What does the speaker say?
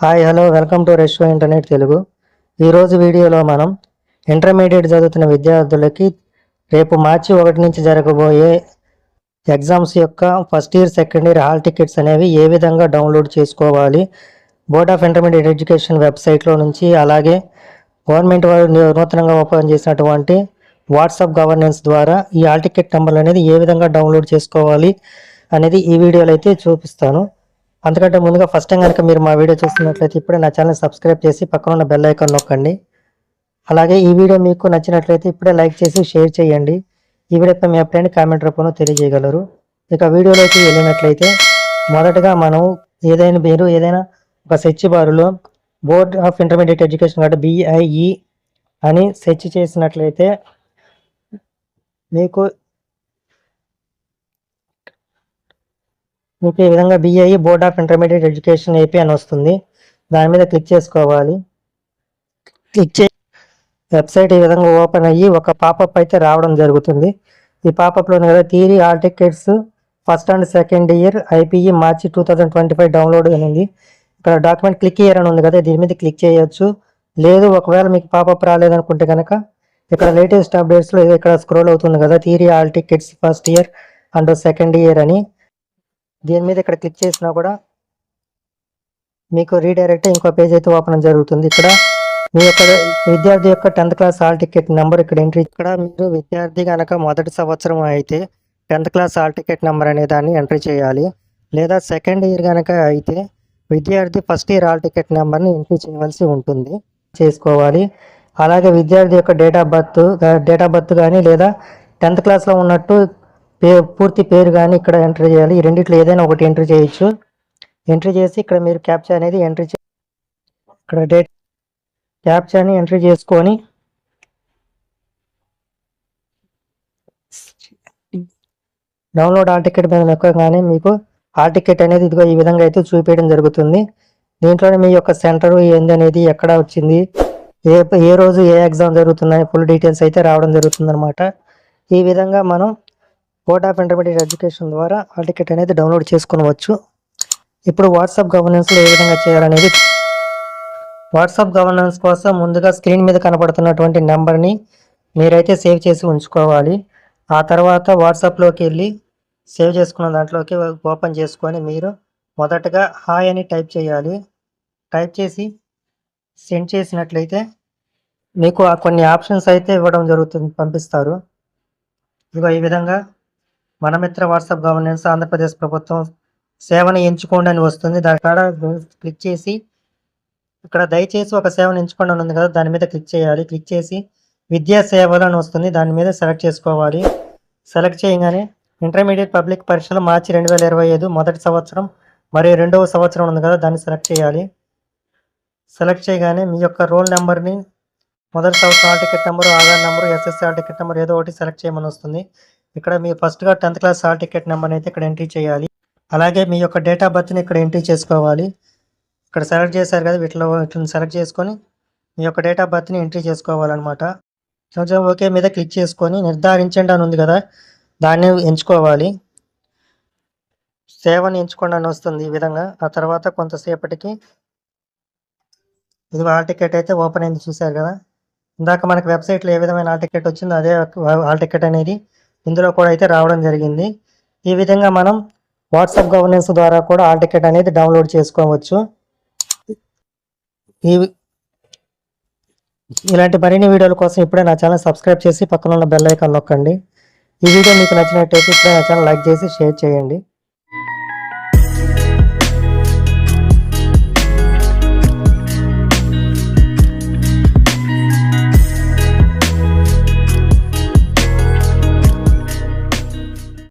Hi hello welcome to resto internet Telugu. ఈరోజు వీడియోలో మనం ఇంటర్మీడియట్ చదువుతున్న విద్యార్థులకి రేపు మార్చి ఒకటి నుంచి జరగబోయే ఎగ్జామ్స్ యొక్క first year second year hall tickets అనేవి ఏ విధంగా డౌన్లోడ్ చేసుకోవాలి బోర్డ్ ఆఫ్ ఇంటర్మీడియట్ ఎడ్యుకేషన్ వెబ్సైట్లో నుంచి అలాగే గవర్నమెంట్ వారు నూతనంగా ఓపెన్ చేసినటువంటి వాట్సాప్ గవర్నెన్స్ ద్వారా ఈ హాల్ టికెట్ నెంబర్లు అనేది ఏ విధంగా డౌన్లోడ్ చేసుకోవాలి అనేది ఈ వీడియోలో అయితే చూపిస్తాను. అంతకంటే ముందుగా ఫస్ట్ టైం కనుక మీరు మా వీడియో చూస్తున్నట్లయితే ఇప్పుడే నా ఛానల్ సబ్స్క్రైబ్ చేసి పక్కన ఉన్న బెల్ ఐకాన్ నొక్కండి. అలాగే ఈ వీడియో మీకు నచ్చినట్లయితే ఇప్పుడే లైక్ చేసి షేర్ చేయండి. ఈ వీడియోపై మీ అభిప్రాయాన్ని కామెంట్ రూపంలో తెలియజేయగలరు. ఇక వీడియోలోకి వెళ్ళినట్లయితే మొదటగా మనం ఏదైనా మీరు ఏదైనా ఒక సెర్చ్ బారులో బోర్డ్ ఆఫ్ ఇంటర్మీడియట్ ఎడ్యుకేషన్ కాబట్టి బిఐఈ అని సెర్చ్ చేసినట్లయితే మీకు మీకు ఈ విధంగా BI board of intermediate education AP అని వస్తుంది. దాని మీద క్లిక్ చేసుకోవాలి. క్లిక్ చే వెబ్సైట్ ఈ విధంగా ఓపెన్ అయ్యి ఒక పాపప్ అయితే రావడం జరుగుతుంది. ఈ పాపప్లో కదా theory hall tickets first and second year IPE March two thousand twenty five download అని ఉంది. ఇక్కడ డాక్యుమెంట్ క్లిక్ ఇయర్ అని ఉంది కదా దీని మీద క్లిక్ చేయొచ్చు. లేదు ఒకవేళ మీకు పాపప్ రాలేదనుకుంటే కనుక ఇక్కడ లేటెస్ట్ అప్డేట్స్లో ఇక్కడ స్క్రోల్ అవుతుంది కదా theory hall tickets first year and second year అని. దీని మీద ఇక్కడ క్లిక్ చేసినా కూడా మీకు రీడైరెక్ట్ ఇంకో పేజ్ అయితే ఓపెన్ జరుగుతుంది. ఇక్కడ మీ యొక్క విద్యార్థి యొక్క tenth class hall ticket number ఇక్కడ ఎంట్రీ ఇక్కడ మీరు విద్యార్థి కనుక మొదటి సంవత్సరం అయితే tenth class hall ticket number అనే దాన్ని ఎంట్రీ చేయాలి. లేదా సెకండ్ ఇయర్ కనుక అయితే విద్యార్థి ఫస్ట్ ఇయర్ హాల్ టికెట్ నెంబర్ని ఎంట్రీ చేయవలసి ఉంటుంది. చేసుకోవాలి. అలాగే విద్యార్థి యొక్క date of birth date of birth కానీ లేదా టెన్త్ క్లాస్లో ఉన్నట్టు పే పూర్తి పేరు కానీ ఇక్కడ ఎంట్రీ చేయాలి. ఈ రెండిట్లో ఏదైనా ఒకటి ఎంట్రీ చేయొచ్చు. ఎంట్రీ చేసి ఇక్కడ మీరు క్యాప్చా అనేది ఎంట్రీ చే ఇక్కడ డేట్ క్యాప్చాని ఎంట్రీ చేసుకొని డౌన్లోడ్ ఆల్ టికెట్ మీద నొక్కగానే మీకు ఆ టికెట్ అనేది ఇదిగో ఈ విధంగా అయితే చూపించడం జరుగుతుంది. దీంట్లోనే మీ యొక్క సెంటర్ ఏంది అనేది ఎక్కడ వచ్చింది ఏ ఏ రోజు ఏ ఎగ్జామ్ జరుగుతున్నాయి ఫుల్ డీటెయిల్స్ అయితే రావడం జరుగుతుంది ఈ విధంగా మనం బోర్డ్ ఆఫ్ ఇంటర్మీడియట్ ఎడ్యుకేషన్ ద్వారా హాల్ టికెట్ అనేది డౌన్లోడ్ చేసుకోవచ్చు ఇప్పుడు వాట్సాప్ గవర్నెన్స్లో ఏ విధంగా చేయాలనేది వాట్సాప్ గవర్నెన్స్ కోసం ముందుగా స్క్రీన్ మీద కనపడుతున్నటువంటి నెంబర్ని మీరైతే సేవ్ చేసి ఉంచుకోవాలి. ఆ తర్వాత వాట్సాప్లోకి వెళ్ళి సేవ్ చేసుకున్న దాంట్లోకి ఓపెన్ చేసుకొని మీరు మొదటగా హాయ్ అని టైప్ చేయాలి. టైప్ చేసి సెండ్ చేసినట్లయితే మీకు ఆ కొన్ని ఆప్షన్స్ అయితే ఇవ్వడం జరుగుతుంది పంపిస్తారు. ఇదిగో ఈ విధంగా మనమిత్ర వాట్సాప్ గవర్నెన్స్ ఆంధ్రప్రదేశ్ ప్రభుత్వం సేవను ఎంచుకోండి అని వస్తుంది. దాని క్లిక్ చేసి ఇక్కడ దయచేసి ఒక సేవను ఎంచుకోండి అని ఉంది కదా దాని మీద క్లిక్ చేయాలి. క్లిక్ చేసి విద్యా సేవలు అని వస్తుంది. దాని మీద సెలెక్ట్ చేసుకోవాలి. సెలెక్ట్ చేయగానే ఇంటర్మీడియట్ పబ్లిక్ పరీక్షలు మార్చి రెండు వేల ఇరవై ఐదు మొదటి సంవత్సరం మరియు రెండవ సంవత్సరం ఉంది కదా దాన్ని సెలెక్ట్ చేయాలి. సెలెక్ట్ చేయగానే మీ యొక్క రోల్ నెంబర్ని మొదటి సంవత్సరం ticket number Aadhaar number SSR ticket number ఏదో ఒకటి సెలెక్ట్ చేయమని వస్తుంది. ఇక్కడ మీ ఫస్ట్గా tenth class hall ticket number అయితే ఇక్కడ ఎంట్రీ చేయాలి. అలాగే మీ యొక్క డేట్ ఆఫ్ బర్త్ని ఇక్కడ ఎంట్రీ చేసుకోవాలి. ఇక్కడ సెలెక్ట్ చేశారు కదా వీటిలో వీటిని సెలెక్ట్ చేసుకొని మీ యొక్క డేట్ ఆఫ్ బర్త్ని ఎంట్రీ చేసుకోవాలన్నమాట. కొంచెం ఓకే మీద క్లిక్ చేసుకొని నిర్ధారించండి అని ఉంది కదా దాన్ని ఎంచుకోవాలి. సేవని ఎంచుకోండి అని వస్తుంది ఈ విధంగా. ఆ తర్వాత కొంతసేపటికి ఇది హాల్ టికెట్ అయితే ఓపెన్ అయింది చూశారు కదా. ఇందాక మనకి వెబ్సైట్లో ఏ విధమైన హాల్ టికెట్ వచ్చిందో అదే హాల్ టికెట్ అనేది ఇందులో కూడా అయితే రావడం జరిగింది. ఈ విధంగా మనం వాట్సాప్ గవర్నెన్స్ ద్వారా కూడా ఆ టికెట్ అనేది డౌన్లోడ్ చేసుకోవచ్చు. ఈ ఇలాంటి మరిన్ని వీడియోల కోసం ఇప్పుడే నా ఛానల్ సబ్స్క్రైబ్ చేసి పక్కన ఉన్న బెల్ ఐకాన్ నొక్కండి. ఈ వీడియో మీకు నచ్చినట్టయితే ఇప్పుడే నా ఛానల్ లైక్ చేసి షేర్ చేయండి.